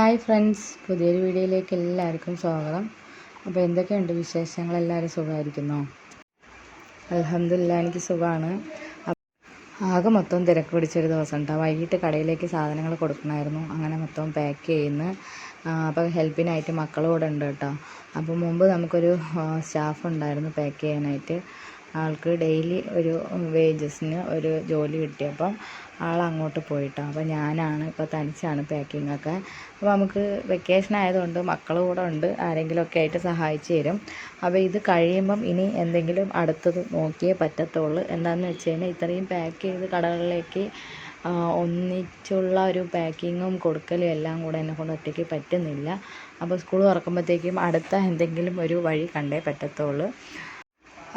Hi friends പുതിയൊരു വീഡിയോയിലേക്ക് എല്ലാവർക്കും സ്വാഗതം. അപ്പോൾ എന്തൊക്കെയുണ്ട് വിശേഷങ്ങൾ? എല്ലാവരും സുഖമായിരിക്കുന്നോ? അലഹമില്ല എനിക്ക് സുഖമാണ് ആകെ മൊത്തം തിരക്ക് പിടിച്ചൊരു ദിവസം ഉണ്ടാവും വൈകിട്ട് കടയിലേക്ക് സാധനങ്ങൾ കൊടുക്കണമായിരുന്നു അങ്ങനെ മൊത്തം പാക്ക് ചെയ്യുന്നു. അപ്പോൾ ഹെൽപ്പിനായിട്ട് മക്കളും കൂടെ ഉണ്ട് കേട്ടോ അപ്പോൾ മുമ്പ് നമുക്കൊരു സ്റ്റാഫ് ഉണ്ടായിരുന്നു പാക്ക് ചെയ്യാനായിട്ട്. ആൾക്ക് ഡെയിലി ഒരു വേജസിന് ഒരു ജോലി കിട്ടിയപ്പം ആൾ അങ്ങോട്ട് പോയിട്ടോ. അപ്പോൾ ഞാനാണ് ഇപ്പോൾ തനിച്ചാണ് പാക്കിംഗ് ഒക്കെ. അപ്പോൾ നമുക്ക് വെക്കേഷൻ ആയതുകൊണ്ട് മക്കൾ കൂടെ ഉണ്ട് ആരെങ്കിലുമൊക്കെ ആയിട്ട് സഹായിച്ചു തരും. അപ്പോൾ ഇത് കഴിയുമ്പം ഇനി എന്തെങ്കിലും അടുത്തത് നോക്കിയേ പറ്റത്തുള്ളൂ. എന്താണെന്ന് വെച്ച് കഴിഞ്ഞാൽ ഇത്രയും പാക്ക് ചെയ്ത് കടകളിലേക്ക് ഒന്നിച്ചുള്ള ഒരു പാക്കിങ്ങും കൊടുക്കലും എല്ലാം കൂടെ എന്നെ കൊണ്ട് ഒറ്റയ്ക്ക് പറ്റുന്നില്ല. അപ്പോൾ സ്കൂൾ തുറക്കുമ്പോഴത്തേക്കും അടുത്ത എന്തെങ്കിലും ഒരു വഴി കണ്ടേ പറ്റത്തുള്ളൂ.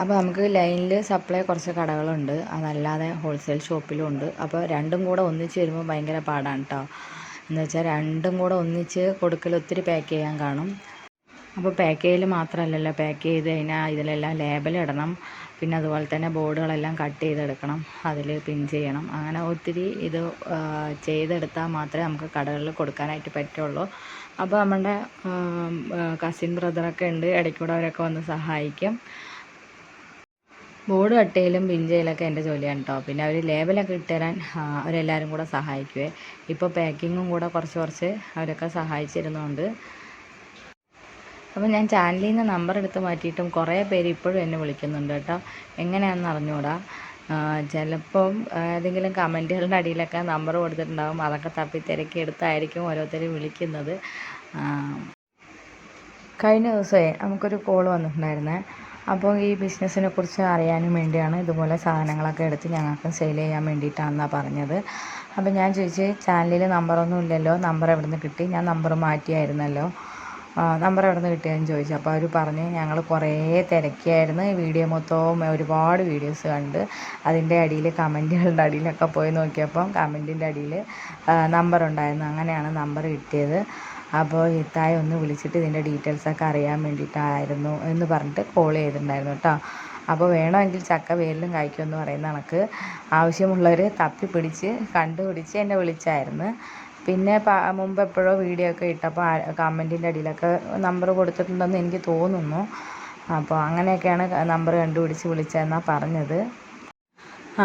അപ്പോൾ നമുക്ക് ലൈനിൽ സപ്ലൈ കുറച്ച് കടകളുണ്ട്. അതല്ലാതെ ഹോൾസെയിൽ ഷോപ്പിലും ഉണ്ട്. അപ്പോൾ രണ്ടും കൂടെ ഒന്നിച്ച് വരുമ്പോൾ ഭയങ്കര പാടാണ് കേട്ടോ എന്ന് വെച്ചാൽ രണ്ടും കൂടെ ഒന്നിച്ച് കൊടുക്കൽ ഒത്തിരി പാക്ക് ചെയ്യാൻ കാണും. അപ്പോൾ പാക്ക് ചെയ്യൽ മാത്രമല്ലല്ലോ പാക്ക് ചെയ്ത് കഴിഞ്ഞാൽ ഇതിലെല്ലാം ലേബൽ ഇടണം. പിന്നെ അതുപോലെ തന്നെ ബോർഡുകളെല്ലാം കട്ട് ചെയ്തെടുക്കണം. അതിൽ പിൻ ചെയ്യണം. അങ്ങനെ ഒത്തിരി ഇത് ചെയ്തെടുത്താൽ മാത്രമേ നമുക്ക് കടകളിൽ കൊടുക്കാനായിട്ട് പറ്റുള്ളൂ. അപ്പോൾ നമ്മുടെ കസിൻ ബ്രദറൊക്കെ ഉണ്ട്. ഇടയ്ക്കൂടെ അവരൊക്കെ വന്ന് സഹായിക്കും. ബോർഡ് കട്ട് ചെയ്യലും പിൻ ചെയ്യലൊക്കെ എന്റെ ജോലിയാണ് കേട്ടോ പിന്നെ അവർ ലേബലൊക്കെ ഇട്ടുതരാൻ അവരെല്ലാവരും കൂടെ സഹായിക്കുവേ. ഇപ്പോൾ പാക്കിങ്ങും കൂടെ കുറച്ച് കുറച്ച് അവരൊക്കെ സഹായിച്ചിരുന്നുണ്ട്. അപ്പം ഞാൻ ചാനലിൽ നിന്ന് നമ്പർ എടുത്ത് മാറ്റിയിട്ടും കുറേ പേര് ഇപ്പോഴും എന്നെ വിളിക്കുന്നുണ്ട് കേട്ടോ എങ്ങനെയാണെന്ന് അറിഞ്ഞുകൂടാ ചിലപ്പം ഏതെങ്കിലും കമന്റുകളുടെ അടിയിലൊക്കെ നമ്പർ കൊടുത്തിട്ടുണ്ടാകും അതൊക്കെ തപ്പി തിരക്കി എടുത്തായിരിക്കും ഓരോരുത്തർ വിളിക്കുന്നത്. കഴിഞ്ഞ ദിവസമേ നമുക്കൊരു കോൾ വന്നിട്ടുണ്ടായിരുന്നേ. അപ്പോൾ ഈ ബിസിനസ്സിനെ കുറിച്ച് അറിയാനും വേണ്ടിയാണ് ഇതുപോലെ സാധനങ്ങളൊക്കെ എടുത്ത് ഞങ്ങൾക്ക് സെയിൽ ചെയ്യാൻ വേണ്ടിയിട്ടാണെന്നാണ് പറഞ്ഞത്. അപ്പോൾ ഞാൻ ചോദിച്ചു ചാനലിൽ നമ്പറൊന്നും ഇല്ലല്ലോ നമ്പർ എവിടെ നിന്ന് കിട്ടി? ഞാൻ നമ്പർ മാറ്റിയായിരുന്നല്ലോ. നമ്പർ എവിടെ നിന്ന് കിട്ടിയെന്ന് ചോദിച്ചു. അപ്പോൾ അവർ പറഞ്ഞ് ഞങ്ങൾ കുറേ തിരക്കിയായിരുന്നു. വീഡിയോ മൊത്തവും ഒരുപാട് വീഡിയോസ് കണ്ട് അതിന്റെ അടിയിൽ കമന്റുകളുടെ അടിയിലൊക്കെ പോയി നോക്കിയപ്പം കമന്റിന്റെ അടിയിൽ നമ്പർ ഉണ്ടായിരുന്നു. അങ്ങനെയാണ് നമ്പർ കിട്ടിയത്. അപ്പോൾ ഇത്തായ ഒന്ന് വിളിച്ചിട്ട് ഇതിന്റെ ഡീറ്റെയിൽസൊക്കെ അറിയാൻ വേണ്ടിയിട്ടായിരുന്നു എന്ന് പറഞ്ഞിട്ട് കോൾ ചെയ്തിട്ടുണ്ടായിരുന്നു കേട്ടോ അപ്പോൾ വേണമെങ്കിൽ ചക്ക വേരിലും കായ്ക്കുമെന്ന് പറയുന്ന കണക്ക് ആവശ്യമുള്ളവർ തപ്പി പിടിച്ച് കണ്ടുപിടിച്ച് എന്നെ വിളിച്ചായിരുന്നു. പിന്നെ മുമ്പ് എപ്പോഴോ വീഡിയോ ഒക്കെ ഇട്ടപ്പോൾ കമന്റിന്റെ അടിയിലൊക്കെ നമ്പർ കൊടുത്തിട്ടുണ്ടെന്ന് എനിക്ക് തോന്നുന്നു. അപ്പോൾ അങ്ങനെയൊക്കെയാണ് നമ്പർ കണ്ടുപിടിച്ച് വിളിച്ചതെന്നാണ് പറഞ്ഞത്.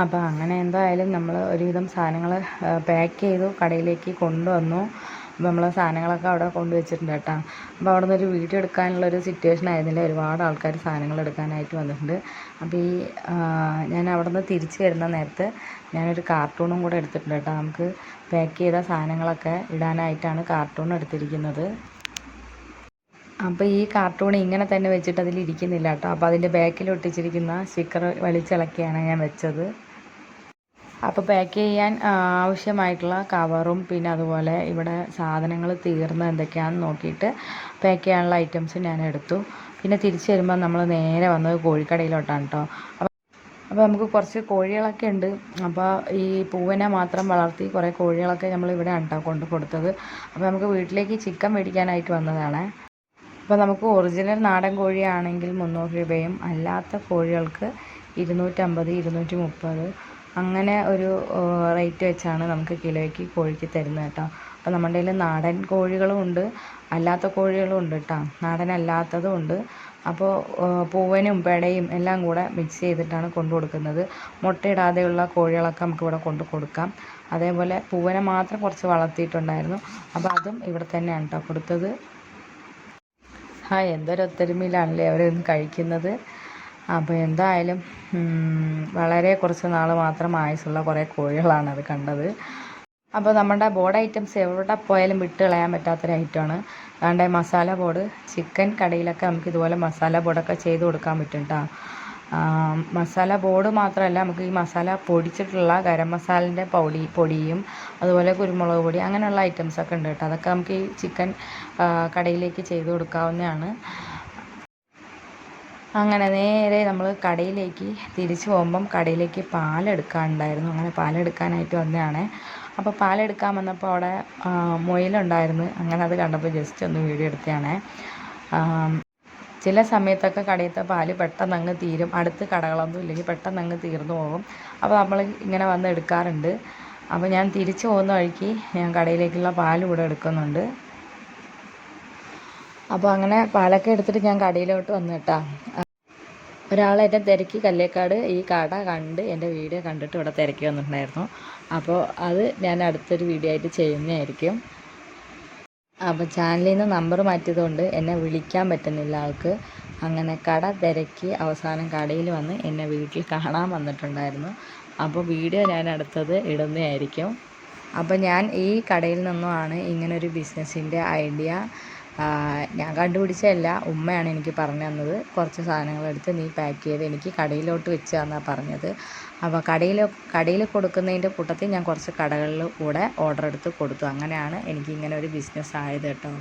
അപ്പോൾ അങ്ങനെ എന്തായാലും നമ്മൾ ഒരുവിധം സാധനങ്ങൾ പാക്ക് ചെയ്തു കടയിലേക്ക് കൊണ്ടുവന്നു. അപ്പോൾ നമ്മൾ സാധനങ്ങളൊക്കെ അവിടെ കൊണ്ട് വെച്ചിട്ടുണ്ട് കേട്ടോ. അപ്പോൾ അവിടെ നിന്നൊരു വീഡിയോ എടുക്കാനുള്ള ഒരു സിറ്റുവേഷൻ ആയിരുന്നില്ല ഒരുപാട് ആൾക്കാർ സാധനങ്ങൾ എടുക്കാനായിട്ട് വന്നിട്ടുണ്ട്. അപ്പോൾ ഈ ഞാൻ അവിടെ നിന്ന് തിരിച്ച് വരുന്ന നേരത്ത് ഞാനൊരു കാർട്ടൂണും കൂടെ എടുത്തിട്ടുണ്ട് കേട്ടോ. നമുക്ക് പാക്ക് ചെയ്ത സാധനങ്ങളൊക്കെ ഇടാനായിട്ടാണ് കാർട്ടൂൺ എടുത്തിരിക്കുന്നത്. അപ്പോൾ ഈ കാർട്ടൂൺ ഇങ്ങനെ തന്നെ വെച്ചിട്ട് അതിൽ ഇരിക്കുന്നില്ല കേട്ടോ. അപ്പോൾ അതിന്റെ ബാക്കിൽ ഒട്ടിച്ചിരിക്കുന്ന സ്റ്റിക്കർ വലിച്ചിളക്കിയാണ് ഞാൻ വെച്ചത്. അപ്പോൾ പാക്ക് ചെയ്യാൻ ആവശ്യമായിട്ടുള്ള കവറും പിന്നെ അതുപോലെ ഇവിടെ സാധനങ്ങൾ തീർന്ന എന്തൊക്കെയാണെന്ന് നോക്കിയിട്ട് പാക്ക് ചെയ്യാനുള്ള ഐറ്റംസ് ഞാൻ എടുത്തു. പിന്നെ തിരിച്ചു വരുമ്പോൾ നമ്മൾ നേരെ വന്നത് കോഴിക്കടയിലോട്ടാണ് കേട്ടോ അപ്പോൾ നമുക്ക് കുറച്ച് കോഴികളൊക്കെ ഉണ്ട്. അപ്പോൾ ഈ പൂവനെ മാത്രം വളർത്തി കുറേ കോഴികളൊക്കെ നമ്മൾ ഇവിടെ കേട്ടോ കൊണ്ട് കൊടുത്തത്. അപ്പോൾ നമുക്ക് വീട്ടിലേക്ക് ചിക്കൻ മേടിക്കാനായിട്ട് വന്നതാണ്. അപ്പോൾ നമുക്ക് ഒറിജിനൽ നാടൻ കോഴിയാണെങ്കിൽ മുന്നൂറ് രൂപയും അല്ലാത്ത കോഴികൾക്ക് ഇരുന്നൂറ്റമ്പത് ഇരുന്നൂറ്റി മുപ്പത് അങ്ങനെ ഒരു റേറ്റ് വെച്ചാണ് നമുക്ക് കിലോയ്ക്ക് കോഴിക്ക് തരുന്നത് കേട്ടോ. അപ്പോൾ നമ്മുടെ കയ്യിൽ നാടൻ കോഴികളും ഉണ്ട് അല്ലാത്ത കോഴികളും ഉണ്ട് കേട്ടോ. നാടൻ അല്ലാത്തതും ഉണ്ട്. അപ്പോൾ പൂവനും പെടയും എല്ലാം കൂടെ മിക്സ് ചെയ്തിട്ടാണ് കൊണ്ടു കൊടുക്കുന്നത്. മുട്ടയിടാതെയുള്ള കോഴികളൊക്കെ നമുക്ക് ഇവിടെ കൊണ്ട് കൊടുക്കാം. അതേപോലെ പൂവനെ മാത്രം കുറച്ച് വളർത്തിയിട്ടുണ്ടായിരുന്നു. അപ്പോൾ അതും ഇവിടെ തന്നെയാണ് കേട്ടോ കൊടുത്തത്. ആ എന്തൊരു ഒത്തൊരുമയിലാണല്ലേ അവരൊന്ന് കഴിക്കുന്നത്? അപ്പോൾ എന്തായാലും വളരെ കുറച്ച് നാൾ മാത്രം ആയുസുള്ള കുറേ കോഴികളാണ് അത് കണ്ടത്. അപ്പോൾ നമ്മുടെ ബോർഡ് ഐറ്റംസ് എവിടെ പോയാലും വിട്ട് കളയാൻ പറ്റാത്തൊരു ഐറ്റമാണ്. അതുകൊണ്ട് മസാല ബോർഡ് ചിക്കൻ കടയിലൊക്കെ നമുക്ക് ഇതുപോലെ മസാല ബോർഡൊക്കെ ചെയ്ത് കൊടുക്കാൻ പറ്റും കേട്ടോ മസാല ബോർഡ് മാത്രമല്ല നമുക്ക് ഈ മസാല പൊടിച്ചിട്ടുള്ള ഗരം മസാലന്റെ പൊടി പൊടിയും അതുപോലെ കുരുമുളക് പൊടി അങ്ങനെയുള്ള ഐറ്റംസൊക്കെ ഉണ്ട് കേട്ടോ അതൊക്കെ നമുക്ക് ഈ ചിക്കൻ കടയിലേക്ക് ചെയ്ത് കൊടുക്കാവുന്നതാണ്. അങ്ങനെ നേരെ നമ്മൾ കടയിലേക്ക് തിരിച്ചു പോകുമ്പം കടയിലേക്ക് പാലെടുക്കാനുണ്ടായിരുന്നു. അങ്ങനെ പാലെടുക്കാനായിട്ട് വന്നതാണ്. അപ്പോൾ പാലെടുക്കാൻ വന്നപ്പോൾ അവിടെ മുയലുണ്ടായിരുന്നു. അങ്ങനെ അത് കണ്ടപ്പോൾ ജസ്റ്റ് ഒന്ന് വീഡിയോ എടുത്തതാണ്. ചില സമയത്തൊക്കെ കടയിലത്തെ പാൽ പെട്ടെന്ന് അങ്ങ് തീരും. അടുത്ത് കടകളൊന്നും ഇല്ലെങ്കിൽ പെട്ടെന്ന് അങ്ങ് തീർന്നു പോകും. അപ്പോൾ നമ്മൾ ഇങ്ങനെ വന്ന് എടുക്കാറുണ്ട്. അപ്പോൾ ഞാൻ തിരിച്ചു പോകുന്ന വഴിക്ക് ഞാൻ കടയിലേക്കുള്ള പാൽ കൂടെ എടുക്കുന്നുണ്ട്. അപ്പോൾ അങ്ങനെ പാലൊക്കെ എടുത്തിട്ട് ഞാൻ കടയിലോട്ട് വന്നു കേട്ടോ. ഒരാൾ എന്നെ തിരക്കി കല്ലേക്കാട് ഈ കട കണ്ട് എന്റെ വീഡിയോ കണ്ടിട്ട് ഇവിടെ തിരക്കി വന്നിട്ടുണ്ടായിരുന്നു. അപ്പോൾ അത് ഞാൻ അടുത്തൊരു വീഡിയോ ആയിട്ട് ചെയ്യുന്നതായിരിക്കും. അപ്പോൾ ചാനലിൽ നിന്ന് നമ്പർ മാറ്റിയതുകൊണ്ട് എന്നെ വിളിക്കാൻ പറ്റുന്നില്ല ആൾക്ക്. അങ്ങനെ കട തിരക്കി അവസാനം കടയിൽ വന്ന് എന്നെ വീട്ടിൽ കാണാൻ വന്നിട്ടുണ്ടായിരുന്നു. അപ്പോൾ വീഡിയോ ഞാൻ അടുത്തത് ഇടുന്നതായിരിക്കും. അപ്പോൾ ഞാൻ ഈ കടയിൽ നിന്നുമാണ് ഇങ്ങനൊരു ബിസിനസ്സിന്റെ ഐഡിയ ഞാൻ കണ്ടുപിടിച്ചതല്ല. ഉമ്മയാണ് എനിക്ക് പറഞ്ഞു തന്നത്. കുറച്ച് സാധനങ്ങൾ എടുത്ത് നീ പാക്ക് ചെയ്ത് എനിക്ക് കടയിലോട്ട് വെച്ച് തന്നാണ് പറഞ്ഞത്. അപ്പോൾ കടയിൽ കടയിൽ കൊടുക്കുന്നതിന്റെ കൂട്ടത്തിൽ ഞാൻ കുറച്ച് കടകളിൽ കൂടെ ഓർഡർ എടുത്ത് കൊടുത്തു. അങ്ങനെയാണ് എനിക്ക് ഇങ്ങനെ ഒരു ബിസിനസ് ആയത് കേട്ടോ.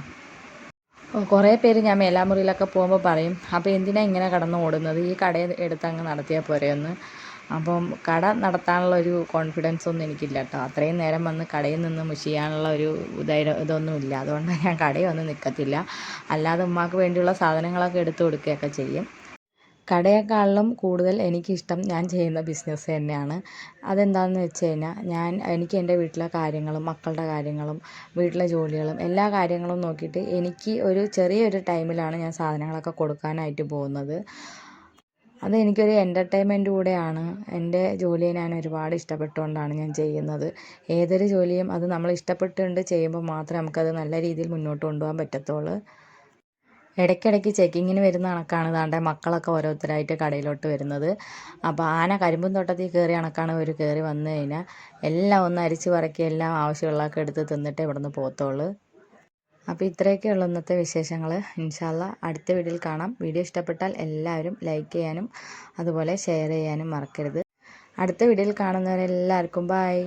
കുറേ പേര് ഞാൻ മേലാമുറിയിലൊക്കെ പോകുമ്പോൾ പറയും അപ്പോൾ എന്തിനാണ് ഇങ്ങനെ കടന്ന് ഓടുന്നത്? ഈ കട എടുത്ത് അങ്ങ് നടത്തിയാൽ പോരെയെന്ന് അപ്പം കട നടത്താനുള്ള ഒരു കോൺഫിഡൻസ് ഒന്നും എനിക്കില്ല കേട്ടോ അത്രയും നേരം വന്ന് കടയിൽ നിന്ന് മുഷിയാനുള്ള ഒരു ധൈര്യം ഇതൊന്നുമില്ല അതുകൊണ്ട് ഞാൻ കടയിൽ വന്ന് നിൽക്കത്തില്ല അല്ലാതെ ഉമ്മാക്ക് വേണ്ടിയുള്ള സാധനങ്ങളൊക്കെ എടുത്തു കൊടുക്കുകയൊക്കെ ചെയ്യും. കടയെക്കാളിലും കൂടുതൽ എനിക്കിഷ്ടം ഞാൻ ചെയ്യുന്ന ബിസിനസ് തന്നെയാണ്. അതെന്താണെന്ന് വെച്ച് കഴിഞ്ഞാൽ ഞാൻ എനിക്ക് എന്റെ വീട്ടിലെ കാര്യങ്ങളും മക്കളുടെ കാര്യങ്ങളും വീട്ടിലെ ജോലികളും എല്ലാ കാര്യങ്ങളും നോക്കിയിട്ട് എനിക്ക് ഒരു ചെറിയൊരു ടൈമിലാണ് ഞാൻ സാധനങ്ങളൊക്കെ കൊടുക്കാനായിട്ട് പോകുന്നത്. അത് എനിക്കൊരു എന്റർടൈൻമെന്റ് കൂടെയാണ്. എന്റെ ജോലിയെ ഞാൻ ഒരുപാട് ഇഷ്ടപ്പെട്ടുകൊണ്ടാണ് ഞാൻ ചെയ്യുന്നത്. ഏതൊരു ജോലിയും അത് നമ്മൾ ഇഷ്ടപ്പെട്ടുകൊണ്ട് ചെയ്യുമ്പോൾ മാത്രമേ നമുക്കത് നല്ല രീതിയിൽ മുന്നോട്ട് കൊണ്ടുപോകാൻ പറ്റത്തുള്ളൂ. ഇടയ്ക്കിടയ്ക്ക് ചെക്കിങ്ങിന് വരുന്ന കണക്കാണ് താണ്ടെ മക്കളൊക്കെ ഓരോരുത്തരായിട്ട് കടയിലോട്ട് വരുന്നത്. അപ്പോൾ ആന കരിമ്പും തോട്ടത്തിൽ കയറി കണക്കാണ് ഒരു കയറി വന്നു കഴിഞ്ഞാൽ എല്ലാം ഒന്ന് അരിച്ച് പറക്കി എല്ലാം ആവശ്യമുള്ളതൊക്കെ എടുത്ത് തിന്നിട്ടേ ഇവിടെ നിന്ന് പോകത്തുള്ളൂ. അപ്പോൾ ഇത്രയൊക്കെ ഉള്ളൂ ഇന്നത്തെ വിശേഷങ്ങൾ ഇൻഷാല്ല അടുത്ത വീഡിയോയിൽ കാണാം. വീഡിയോ ഇഷ്ടപ്പെട്ടാൽ എല്ലാവരും ലൈക്ക് ചെയ്യാനും അതുപോലെ ഷെയർ ചെയ്യാനും മറക്കരുത്. അടുത്ത വീഡിയോയിൽ കാണുന്നവരെല്ലാവർക്കും ബായ്